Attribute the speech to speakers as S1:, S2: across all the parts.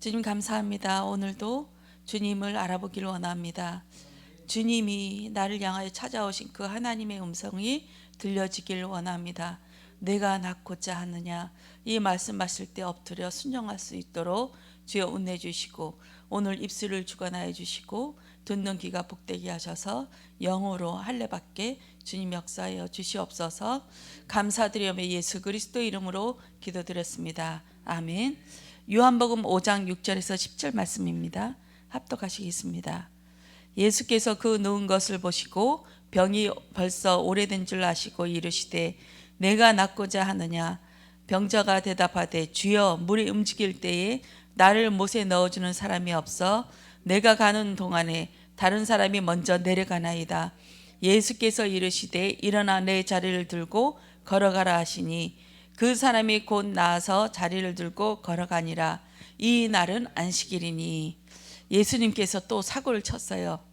S1: 주님 감사합니다. 오늘도 주님을 알아보기를 원합니다. 주님이 나를 향하여 찾아오신 그 하나님의 음성이 들려지길 원합니다. 내가 낳고자 하느냐 이 말씀하실 때 엎드려 순종할 수 있도록 주여 은혜 주시고 오늘 입술을 주관하여 주시고 듣는 귀가 복되게 하셔서 영어로 할례받게 주님 역사하여 주시옵소서 감사드리며 예수 그리스도 이름으로 기도드렸습니다. 아멘. 요한복음 5장 6절에서 10절 말씀입니다. 합독하시겠습니다. 예수께서 그 누운 것을 보시고 병이 벌써 오래된 줄 아시고 이르시되 내가 낫고자 하느냐 병자가 대답하되 주여 물이 움직일 때에 나를 못에 넣어주는 사람이 없어 내가 가는 동안에 다른 사람이 먼저 내려가나이다 예수께서 이르시되 일어나 내 자리를 들고 걸어가라 하시니 그 사람이 곧 나와서 자리를 들고 걸어가니라 이 날은 안식일이니 예수님께서 또 사고를 쳤어요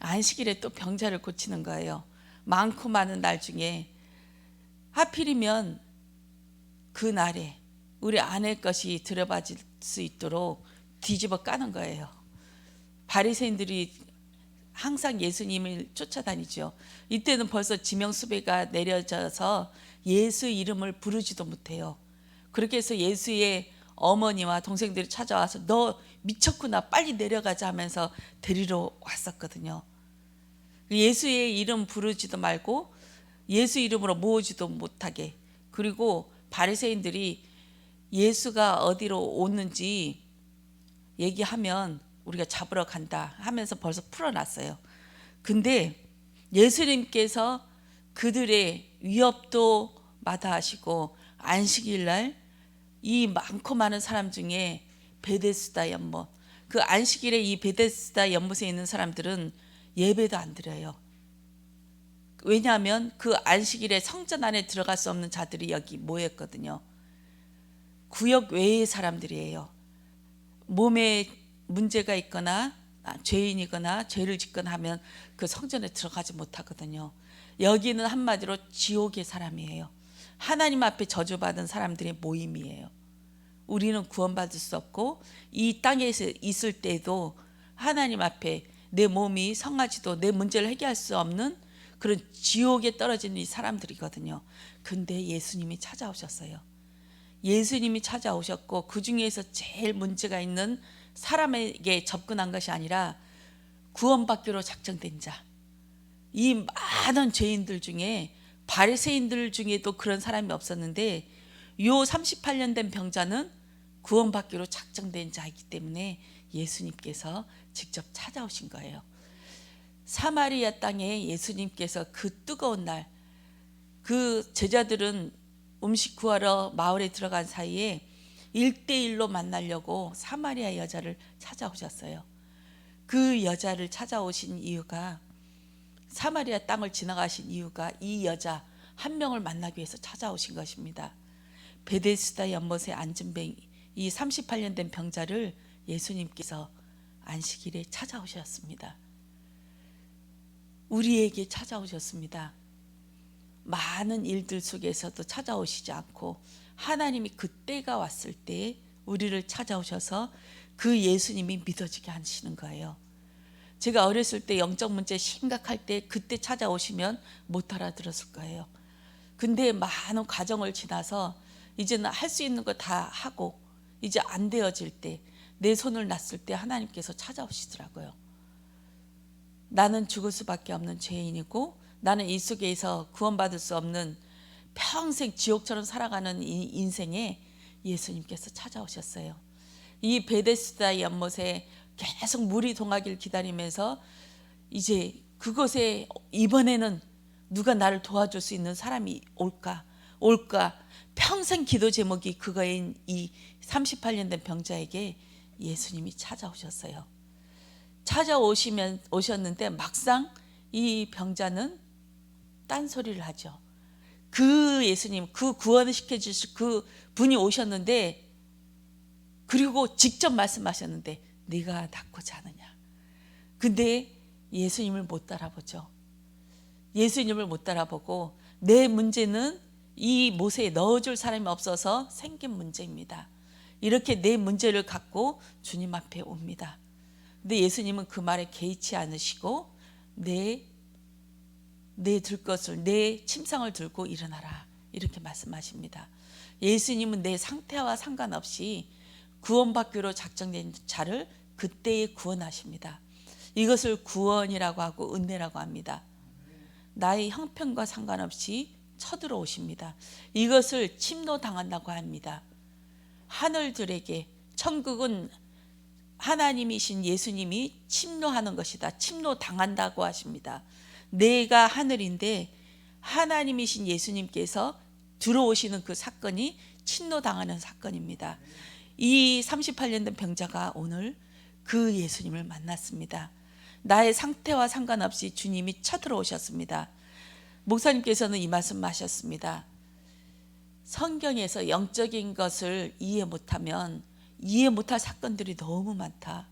S1: 안식일에 또 병자를 고치는 거예요 많고 많은 날 중에 하필이면 그 날에 우리 아내 것이 들어봐질 수 있도록 뒤집어 까는 거예요. 바리새인들이 항상 예수님을 쫓아다니죠. 이때는 벌써 지명 수배가 내려져서 예수 이름을 부르지도 못해요. 그렇게 해서 예수의 어머니와 동생들이 찾아와서 너 미쳤구나 빨리 내려가자 하면서 데리러 왔었거든요. 예수의 이름 부르지도 말고 예수 이름으로 모으지도 못하게 그리고 바리새인들이 예수가 어디로 오는지 얘기하면 우리가 잡으러 간다 하면서 벌써 풀어놨어요. 근데 예수님께서 그들의 위협도 마다하시고 안식일 날 이 많고 많은 사람 중에 베데스다 연못 그 안식일에 이 베데스다 연못에 있는 사람들은 예배도 안 드려요. 왜냐하면 그 안식일에 성전 안에 들어갈 수 없는 자들이 여기 모였거든요. 구역 외의 사람들이에요. 몸에 문제가 있거나 아, 죄인이거나 죄를 짓거나 하면 그 성전에 들어가지 못하거든요. 여기는 한마디로 지옥의 사람이에요. 하나님 앞에 저주받은 사람들의 모임이에요. 우리는 구원받을 수 없고 이 땅에서 있을 때도 하나님 앞에 내 몸이 성하지도 내 문제를 해결할 수 없는 그런 지옥에 떨어진 이 사람들이거든요. 근데 예수님이 찾아오셨어요. 예수님이 찾아오셨고 그 중에서 제일 문제가 있는 사람에게 접근한 것이 아니라 구원받기로 작정된 자. 이 많은 죄인들 중에 바리새인들 중에도 그런 사람이 없었는데 요 38년 된 병자는 구원받기로 작정된 자이기 때문에 예수님께서 직접 찾아오신 거예요. 사마리아 땅에 예수님께서 그 뜨거운 날 그 제자들은 음식 구하러 마을에 들어간 사이에 일대일로 만나려고 사마리아 여자를 찾아오셨어요. 그 여자를 찾아오신 이유가 사마리아 땅을 지나가신 이유가 이 여자 한 명을 만나기 위해서 찾아오신 것입니다. 베데스다 연못에 앉은 이 38년 된 병자를 예수님께서 안식일에 찾아오셨습니다. 우리에게 찾아오셨습니다. 많은 일들 속에서도 찾아오시지 않고 하나님이 그때가 왔을 때 우리를 찾아오셔서 그 예수님이 믿어지게 하시는 거예요. 제가 어렸을 때 영적 문제 심각할 때 그때 찾아오시면 못 알아들었을 거예요. 근데 많은 과정을 지나서 이제는 할 수 있는 거 다 하고 이제 안 되어질 때 내 손을 놨을 때 하나님께서 찾아오시더라고요. 나는 죽을 수밖에 없는 죄인이고 나는 이 속에서 구원받을 수 없는 평생 지옥처럼 살아가는 이 인생에 예수님께서 찾아오셨어요. 이 베데스다 연못에 계속 물이 동하길 기다리면서 이제 그곳에 이번에는 누가 나를 도와줄 수 있는 사람이 올까 올까 평생 기도 제목이 그거인 이 38년 된 병자에게 예수님이 찾아오셨어요. 찾아오시면 오셨는데 막상 이 병자는 딴소리를 하죠. 그 예수님, 그 구원을 시켜 주실 그 분이 오셨는데, 그리고 직접 말씀하셨는데, 네가 낫고자 하느냐. 근데 예수님을 못 따라보죠. 예수님을 못 따라보고, 내 문제는 이 못에 넣어줄 사람이 없어서 생긴 문제입니다. 이렇게 내 문제를 갖고 주님 앞에 옵니다. 근데 예수님은 그 말에 개의치 않으시고 내 내 들 것을 내 침상을 들고 일어나라 이렇게 말씀하십니다. 예수님은 내 상태와 상관없이 구원받기로 작정된 자를 그때에 구원하십니다. 이것을 구원이라고 하고 은혜라고 합니다. 나의 형편과 상관없이 쳐들어오십니다. 이것을 침노당한다고 합니다. 하늘들에게 천국은 하나님이신 예수님이 침노하는 것이다. 침노당한다고 하십니다. 내가 하늘인데 하나님이신 예수님께서 들어오시는 그 사건이 침노당하는 사건입니다. 이 38년 된 병자가 오늘 그 예수님을 만났습니다. 나의 상태와 상관없이 주님이 쳐들어오셨습니다. 목사님께서는 이 말씀 하셨습니다. 성경에서 영적인 것을 이해 못하면 이해 못할 사건들이 너무 많다.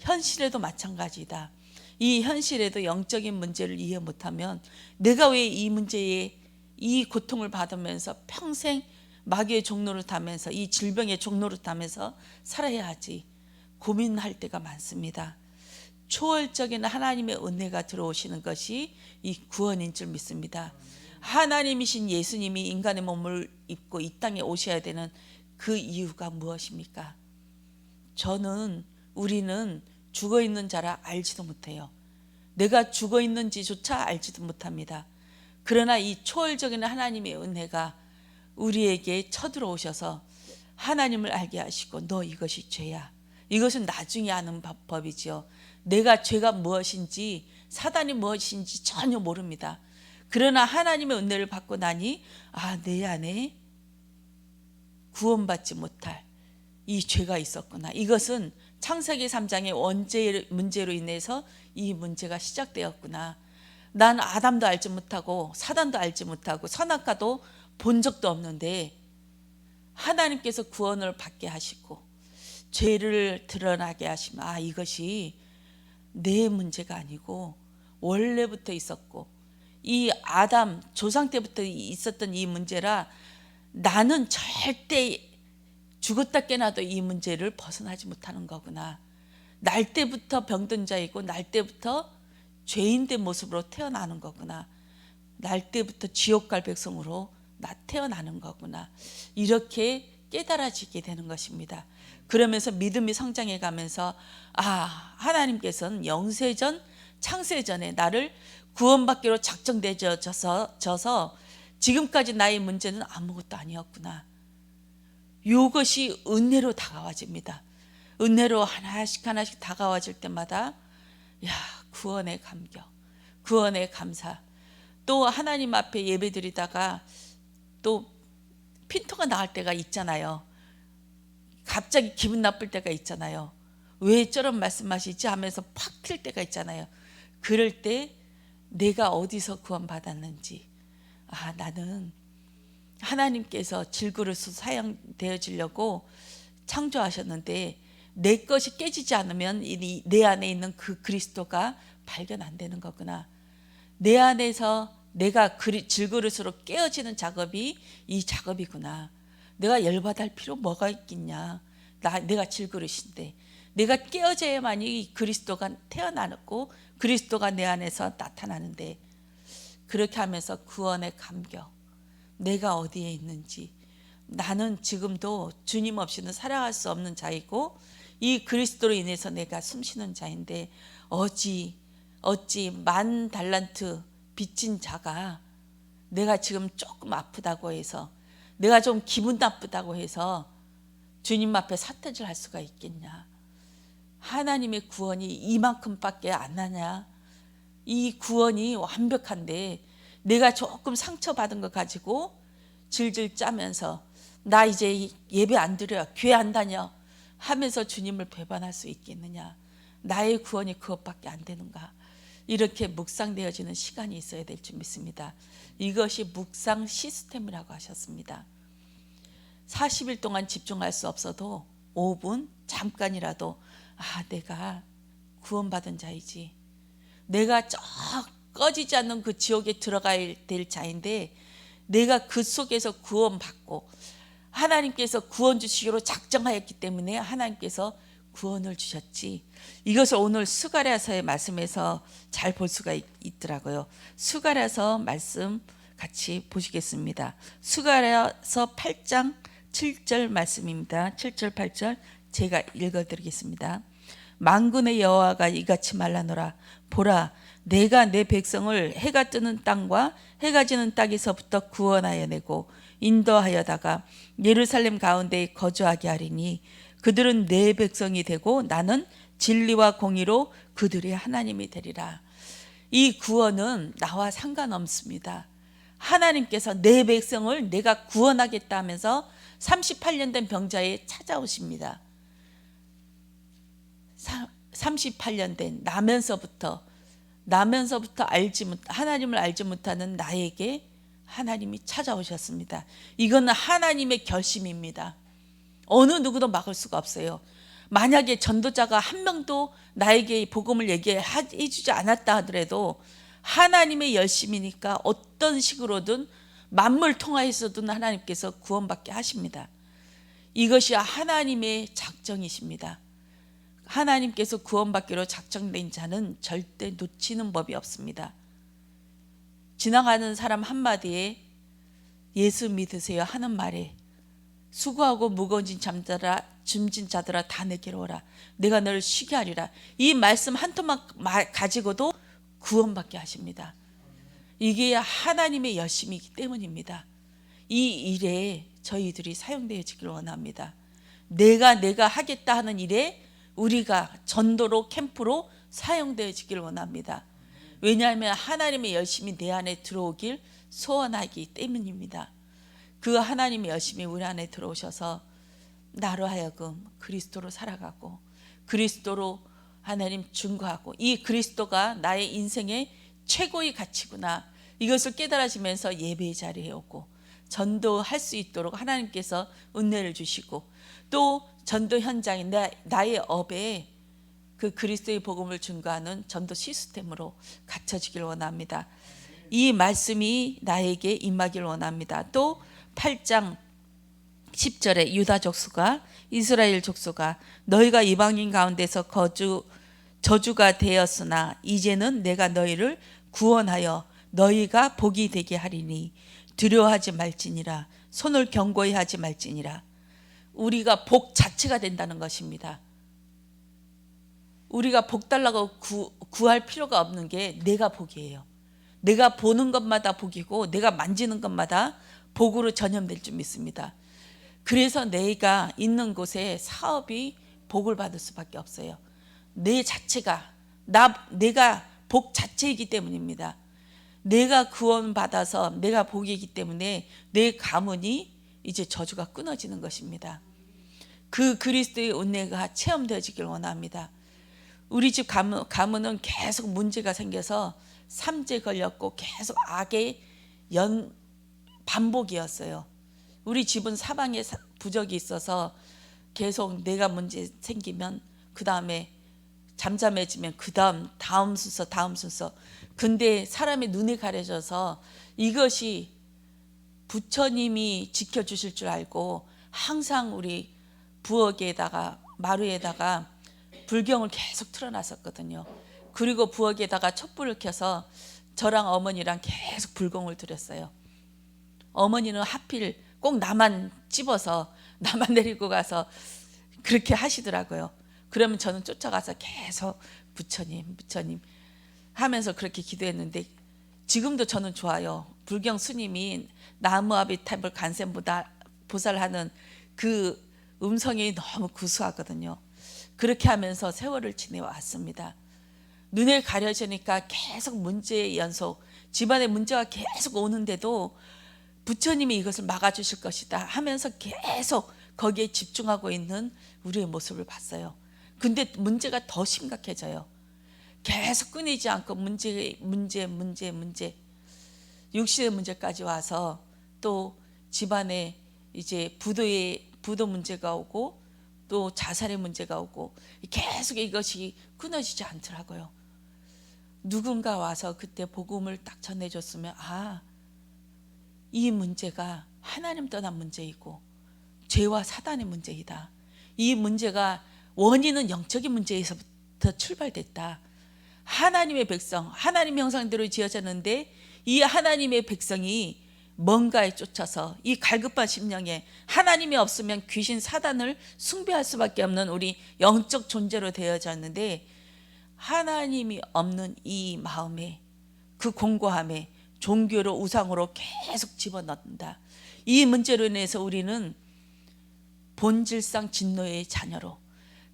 S1: 현실에도 마찬가지다. 이 현실에도 영적인 문제를 이해 못하면 내가 왜 이 문제에 이 고통을 받으면서 평생 마귀의 종로를 타면서 이 질병의 종로를 타면서 살아야 하지 고민할 때가 많습니다. 초월적인 하나님의 은혜가 들어오시는 것이 이 구원인 줄 믿습니다. 하나님이신 예수님이 인간의 몸을 입고 이 땅에 오셔야 되는 그 이유가 무엇입니까? 저는 우리는 죽어 있는 자라 알지도 못해요. 내가 죽어 있는지조차 알지도 못합니다. 그러나 이 초월적인 하나님의 은혜가 우리에게 쳐들어오셔서 하나님을 알게 하시고 너 이것이 죄야. 이것은 나중에 아는 법- 법이지요. 내가 죄가 무엇인지 사단이 무엇인지 전혀 모릅니다. 그러나 하나님의 은혜를 받고 나니 아 내 안에 구원받지 못할 이 죄가 있었구나. 이것은 창세기 3장의 원죄 문제로 인해서 이 문제가 시작되었구나. 난 아담도 알지 못하고 사단도 알지 못하고 선악과도 본 적도 없는데 하나님께서 구원을 받게 하시고 죄를 드러나게 하시면 아 이것이 내 문제가 아니고 원래부터 있었고 이 아담 조상 때부터 있었던 이 문제라 나는 절대 죽었다 깨나도 이 문제를 벗어나지 못하는 거구나. 날 때부터 병든 자이고 날 때부터 죄인된 모습으로 태어나는 거구나. 날 때부터 지옥 갈 백성으로 나 태어나는 거구나. 이렇게 깨달아지게 되는 것입니다. 그러면서 믿음이 성장해 가면서 아, 하나님께서는 영세전 창세전에 나를 구원받기로 작정되어져서 져서 지금까지 나의 문제는 아무것도 아니었구나. 이것이 은혜로 다가와집니다. 은혜로 하나씩 하나씩 다가와질 때마다 야 구원의 감격, 구원의 감사. 또 하나님 앞에 예배드리다가 또 핀토가 나올 때가 있잖아요. 갑자기 기분 나쁠 때가 있잖아요. 왜 저런 말씀하시지 하면서 팍 튈 때가 있잖아요. 그럴 때 내가 어디서 구원받았는지 아 나는 하나님께서 질그릇으로 사용되어지려고 창조하셨는데 내 것이 깨지지 않으면 이- 내 안에 있는 그 그리스도가 발견 안 되는 거구나. 내 안에서 내가 질그릇으로 깨어지는 작업이 이 작업이구나. 내가 열받을 필요 뭐가 있겠냐. 나, 내가 질그릇인데. 내가 깨어져야만이 이 그리스도가 태어나고 그리스도가 내 안에서 나타나는데 그렇게 하면서 구원의 감격. 내가 어디에 있는지. 나는 지금도 주님 없이는 살아갈 수 없는 자이고 이 그리스도로 인해서 내가 숨쉬는 자인데 어찌 어찌 만 달란트 빚진 자가 내가 지금 조금 아프다고 해서 내가 좀 기분 나쁘다고 해서 주님 앞에 사태질 할 수가 있겠냐? 하나님의 구원이 이만큼밖에 안 나냐? 이 구원이 완벽한데 내가 조금 상처받은 거 가지고 질질 짜면서 나 이제 예배 안 드려 교회 안 다녀 하면서 주님을 배반할 수 있겠느냐 나의 구원이 그것밖에 안 되는가 이렇게 묵상되어지는 시간이 있어야 될 줄 믿습니다. 이것이 묵상 시스템이라고 하셨습니다. 40일 동안 집중할 수 없어도 5분 잠깐이라도 아 내가 구원받은 자이지. 내가 저 꺼지지 않는 그 지옥에 들어가야 될 자인데 내가 그 속에서 구원받고 하나님께서 구원 주시기로 작정하였기 때문에 하나님께서 구원을 주셨지. 이것을 오늘 수가랴서의 말씀에서 잘 볼 수가 있, 있더라고요. 수가랴서 말씀 같이 보시겠습니다. 수가랴서 8장 7절 말씀입니다. 7절 8절 제가 읽어 드리겠습니다. 만군의 여호와가 이같이 말하노라 보라 내가 내 백성을 해가 뜨는 땅과 해가 지는 땅에서부터 구원하여 내고 인도하여다가 예루살렘 가운데 거주하게 하리니 그들은 내 백성이 되고 나는 진리와 공의로 그들의 하나님이 되리라. 이 구원은 나와 상관없습니다. 하나님께서 내 백성을 내가 구원하겠다 하면서 38년 된 병자에 찾아오십니다. 38년 된 나면서부터 나면서부터 알지 못 하나님을 알지 못하는 나에게 하나님이 찾아오셨습니다. 이거는 하나님의 결심입니다. 어느 누구도 막을 수가 없어요. 만약에 전도자가 한 명도 나에게 복음을 얘기해 주지 않았다 하더라도 하나님의 열심이니까 어떤 식으로든 만물 통하여서든 하나님께서 구원받게 하십니다. 이것이 하나님의 작정이십니다. 하나님께서 구원받기로 작정된 자는 절대 놓치는 법이 없습니다. 지나가는 사람 한마디에 예수 믿으세요 하는 말에 수고하고 무거운 짐 잠자라 짐진 자들아 다 내게로 오라 내가 너를 쉬게 하리라 이 말씀 한 토막 가지고도 구원받게 하십니다. 이게 하나님의 열심이기 때문입니다. 이 일에 저희들이 사용되어지기를 원합니다. 내가 내가 하겠다 하는 일에 우리가 전도로 캠프로 사용되어지기를 원합니다. 왜냐하면 하나님의 열심이 내 안에 들어오길 소원하기 때문입니다. 그 하나님의 열심이 우리 안에 들어오셔서 나로 하여금 그리스도로 살아가고 그리스도로 하나님 증거하고 이 그리스도가 나의 인생의 최고의 가치구나 이것을 깨달아지면서 예배의 자리에 오고 전도할 수 있도록 하나님께서 은혜를 주시고 또 전도 현장에 나의 업에 그 그리스도의 복음을 증거하는 전도 시스템으로 갖춰지길 원합니다. 이 말씀이 나에게 임하길 원합니다. 또 8장 10절에 유다 족수가 이스라엘 족수가 너희가 이방인 가운데서 거주 저주가 되었으나 이제는 내가 너희를 구원하여 너희가 복이 되게 하리니 두려워하지 말지니라 손을 경고히 하지 말지니라 우리가 복 자체가 된다는 것입니다. 우리가 복 달라고 구, 구할 필요가 없는 게 내가 복이에요. 내가 보는 것마다 복이고 내가 만지는 것마다 복으로 전염될 줄 믿습니다. 그래서 내가 있는 곳에 사업이 복을 받을 수밖에 없어요. 내 자체가 나 내가 복 자체이기 때문입니다. 내가 구원 받아서 내가 복이기 때문에 내 가문이 이제 저주가 끊어지는 것입니다. 그 그리스도의 은혜가 체험되어지길 원합니다. 우리 집 가문, 가문은 계속 문제가 생겨서 삼재 걸렸고 계속 악의 연 반복이었어요. 우리 집은 사방에 부적이 있어서 계속 내가 문제 생기면 그 다음에 잠잠해지면 그 다음 다음 순서 다음 순서 근데 사람의 눈이 가려져서 이것이 부처님이 지켜주실 줄 알고 항상 우리 부엌에다가 마루에다가 불경을 계속 틀어놨었거든요. 그리고 부엌에다가 촛불을 켜서 저랑 어머니랑 계속 불공을 드렸어요. 어머니는 하필 꼭 나만 찝어서 나만 데리고 가서 그렇게 하시더라고요. 그러면 저는 쫓아가서 계속 부처님, 부처님 하면서 그렇게 기도했는데 지금도 저는 좋아요. 불경 스님이 나무아비탑을 간센보다 보살 하는 그 음성이 너무 구수하거든요. 그렇게 하면서 세월을 지내왔습니다. 눈에 가려지니까 계속 문제의 연속, 집안에 문제가 계속 오는데도 부처님이 이것을 막아주실 것이다 하면서 계속 거기에 집중하고 있는 우리의 모습을 봤어요. 근데 문제가 더 심각해져요. 계속 끊이지 않고 문제, 문제, 문제, 문제. 육신의 문제까지 와서 또 집안에 이제 부도의 부도 문제가 오고 또 자살의 문제가 오고 계속 이것이 끊어지지 않더라고요. 누군가 와서 그때 복음을 딱 전해줬으면 아, 이 문제가 하나님 떠난 문제이고 죄와 사단의 문제이다. 이 문제가 원인은 영적인 문제에서부터 출발됐다. 하나님의 백성, 하나님의 형상대로 지어졌는데 이 하나님의 백성이 뭔가에 쫓아서 이 갈급한 심령에 하나님이 없으면 귀신 사단을 숭배할 수밖에 없는 우리 영적 존재로 되어졌는데 하나님이 없는 이 마음에 그 공고함에 종교로 우상으로 계속 집어넣는다. 이 문제로 인해서 우리는 본질상 진노의 자녀로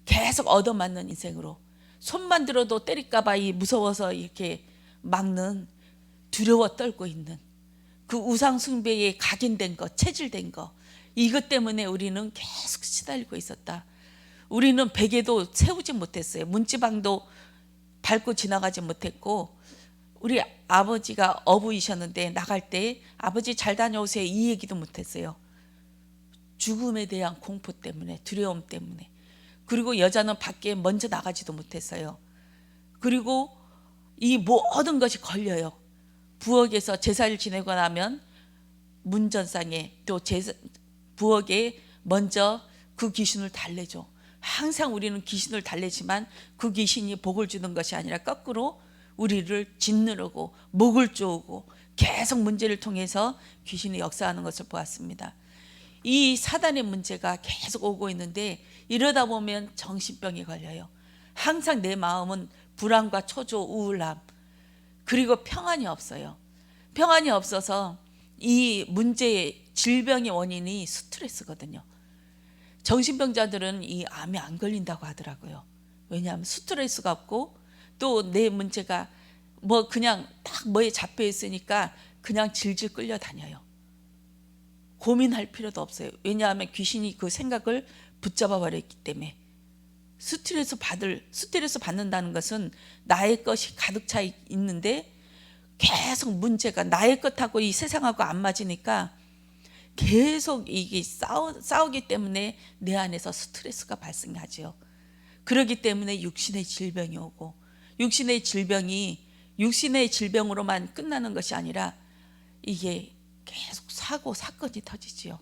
S1: 계속 얻어맞는 인생으로 손만 들어도 때릴까봐 이 무서워서 이렇게 막는 두려워 떨고 있는 그 우상 숭배에 각인된 거, 체질된 거 이것 때문에 우리는 계속 시달리고 있었다. 우리는 베개도 세우지 못했어요. 문지방도 밟고 지나가지 못했고 우리 아버지가 어부이셨는데 나갈 때 아버지 잘 다녀오세요 이 얘기도 못했어요. 죽음에 대한 공포 때문에 두려움 때문에 그리고 여자는 밖에 먼저 나가지도 못했어요. 그리고 이 모든 것이 걸려요. 부엌에서 제사를 지내고 나면 문전상에 또 제사, 부엌에 먼저 그 귀신을 달래줘. 항상 우리는 귀신을 달래지만 그 귀신이 복을 주는 것이 아니라 거꾸로 우리를 짓누르고 목을 쪼고 계속 문제를 통해서 귀신이 역사하는 것을 보았습니다. 이 사단의 문제가 계속 오고 있는데 이러다 보면 정신병이 걸려요. 항상 내 마음은 불안과 초조, 우울함 그리고 평안이 없어요. 평안이 없어서 이 문제의 질병의 원인이 스트레스거든요. 정신병자들은 이 암에 안 걸린다고 하더라고요. 왜냐하면 스트레스가 없고 또 내 문제가 뭐 그냥 딱 뭐에 잡혀 있으니까 그냥 질질 끌려 다녀요. 고민할 필요도 없어요. 왜냐하면 귀신이 그 생각을 붙잡아 버렸기 때문에 스트레스 받을 스트레스 받는다는 것은 나의 것이 가득 차 있는데 계속 문제가 나의 것하고 이 세상하고 안 맞으니까 계속 이게 싸우, 싸우기 때문에 내 안에서 스트레스가 발생하지요. 그러기 때문에 육신의 질병이 오고 육신의 질병이 육신의 질병으로만 끝나는 것이 아니라 이게 계속 사고 사건이 터지지요.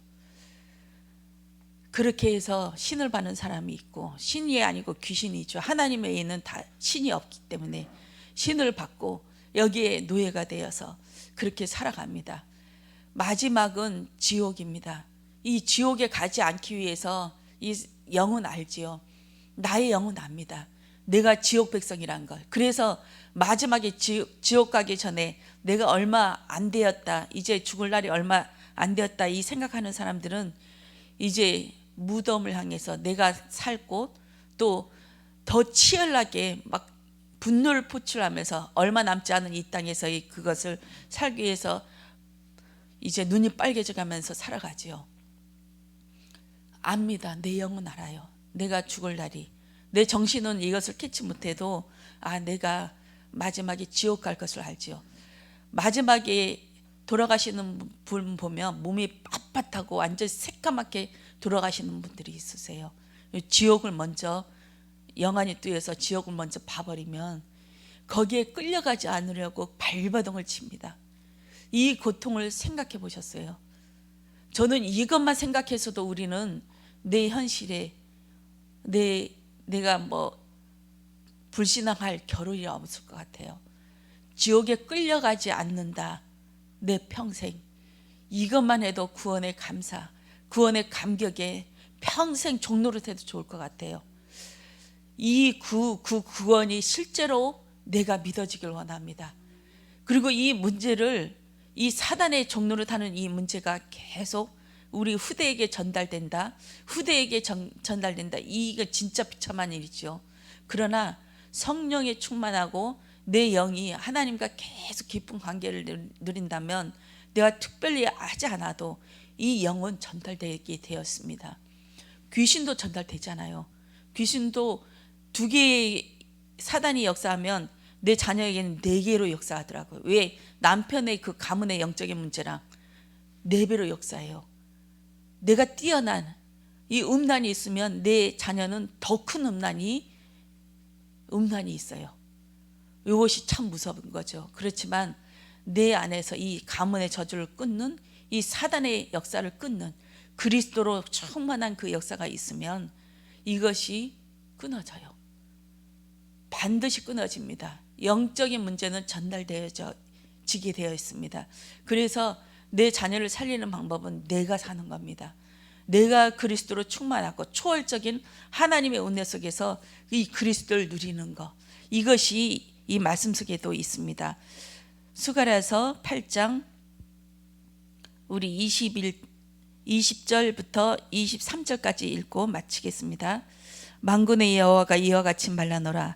S1: 그렇게 해서 신을 받는 사람이 있고 신이 아니고 귀신이죠. 하나님 외에는 다 신이 없기 때문에 신을 받고 여기에 노예가 되어서 그렇게 살아갑니다. 마지막은 지옥입니다. 이 지옥에 가지 않기 위해서 이 영은 알지요. 나의 영은 압니다. 내가 지옥 백성이란 걸. 그래서 마지막에 지옥, 지옥 가기 전에 내가 얼마 안 되었다. 이제 죽을 날이 얼마 안 되었다. 이 생각하는 사람들은 이제 무덤을 향해서 내가 살 곳 또 더 치열하게 막 분노를 포출하면서 얼마 남지 않은 이 땅에서의 그것을 살기 위해서 이제 눈이 빨개져 가면서 살아가지요. 압니다. 내 영은 알아요. 내가 죽을 날이. 내 정신은 이것을 캐치 못해도 아 내가 마지막에 지옥 갈 것을 알지요. 마지막에 돌아가시는 분 보면 몸이 빳빳하고 완전 새까맣게 돌아가시는 분들이 있으세요. 지옥을 먼저 영안이 뜨여서 지옥을 먼저 봐버리면 거기에 끌려가지 않으려고 발버둥을 칩니다. 이 고통을 생각해 보셨어요? 저는 이것만 생각해서도 우리는 내 현실에 내 내가 뭐 불신앙할 겨를이 없을 것 같아요. 지옥에 끌려가지 않는다. 내 평생 이것만 해도 구원의 감사, 구원의 감격에 평생 종로를 해도 좋을 것 같아요. 이 구, 그 구원이 실제로 내가 믿어지길 원합니다. 그리고 이 문제를 이 사단의 종로를 타는 이 문제가 계속 우리 후대에게 전달된다. 후대에게 전, 전달된다. 이거 진짜 비참한 일이죠. 그러나 성령에 충만하고 내 영이 하나님과 계속 깊은 관계를 누린다면 내가 특별히 하지 않아도 이 영은 전달되게 되었습니다. 귀신도 전달되잖아요. 귀신도 두 개의 사단이 역사하면 내 자녀에게는 네 개로 역사하더라고요. 왜? 남편의 그 가문의 영적인 문제랑 네 배로 역사해요. 내가 뛰어난 이 음란이 있으면 내 자녀는 더 큰 음란이 음란이 있어요. 이것이 참 무서운 거죠. 그렇지만 내 안에서 이 가문의 저주를 끊는 이 사단의 역사를 끊는 그리스도로 충만한 그 역사가 있으면 이것이 끊어져요. 반드시 끊어집니다. 영적인 문제는 전달되어져 지게 되어 있습니다. 그래서 내 자녀를 살리는 방법은 내가 사는 겁니다. 내가 그리스도로 충만하고 초월적인 하나님의 은혜 속에서 이 그리스도를 누리는 것 이것이 이 말씀 속에도 있습니다. 수가라서 8장 우리 21 20절부터 23절까지 읽고 마치겠습니다. 만군의 여호와가 이와 같이 말하노라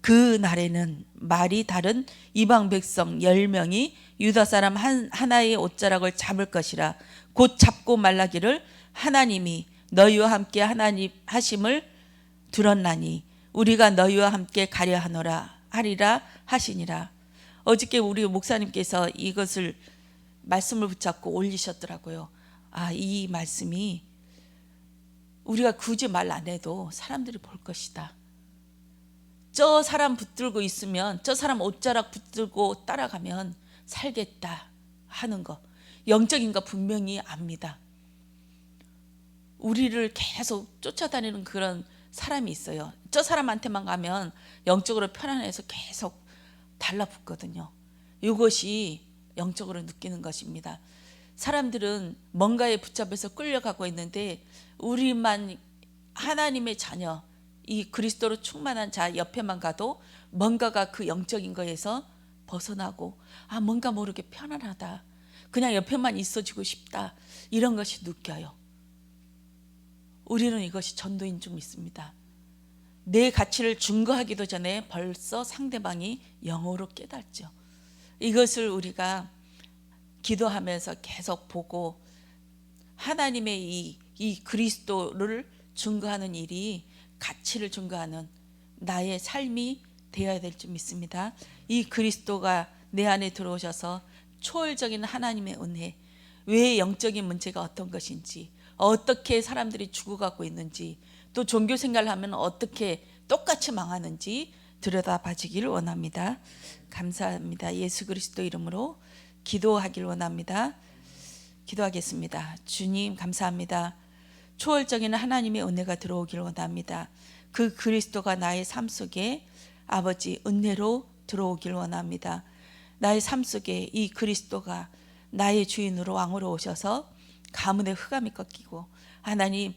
S1: 그 날에는 말이 다른 이방 백성 열 명이 유다 사람 한 하나의 옷자락을 잡을 것이라 곧 잡고 말라기를 하나님이 너희와 함께 하나님 하심을 들었나니 우리가 너희와 함께 가려 하노라 하리라 하시니라 어저께 우리 목사님께서 이것을 말씀을 붙잡고 올리셨더라고요. 아, 이 말씀이 우리가 굳이 말 안 해도 사람들이 볼 것이다. 저 사람 붙들고 있으면 저 사람 옷자락 붙들고 따라가면 살겠다 하는 거 영적인 거 분명히 압니다. 우리를 계속 쫓아다니는 그런 사람이 있어요. 저 사람한테만 가면 영적으로 편안해서 계속 달라붙거든요. 이것이 영적으로 느끼는 것입니다. 사람들은 뭔가에 붙잡혀서 끌려가고 있는데 우리만 하나님의 자녀, 이 그리스도로 충만한 자 옆에만 가도 뭔가가 그 영적인 거에서 벗어나고 아 뭔가 모르게 편안하다. 그냥 옆에만 있어지고 싶다. 이런 것이 느껴요. 우리는 이것이 전도인 줄 믿습니다. 내 가치를 증거하기도 전에 벌써 상대방이 영어로 깨닫죠. 이것을 우리가 기도하면서 계속 보고 하나님의 이, 이 그리스도를 증거하는 일이 가치를 증거하는 나의 삶이 되어야 될 줄 믿습니다. 이 그리스도가 내 안에 들어오셔서 초월적인 하나님의 은혜, 왜 영적인 문제가 어떤 것인지, 어떻게 사람들이 죽어가고 있는지, 또 종교 생활을 하면 어떻게 똑같이 망하는지 들여다봐지기를 원합니다. 감사합니다. 예수 그리스도 이름으로 기도하길 원합니다. 기도하겠습니다. 주님 감사합니다. 초월적인 하나님의 은혜가 들어오길 원합니다. 그 그리스도가 나의 삶 속에 아버지 은혜로 들어오길 원합니다. 나의 삶 속에 이 그리스도가 나의 주인으로 왕으로 오셔서 가문의 흑암이 꺾이고 하나님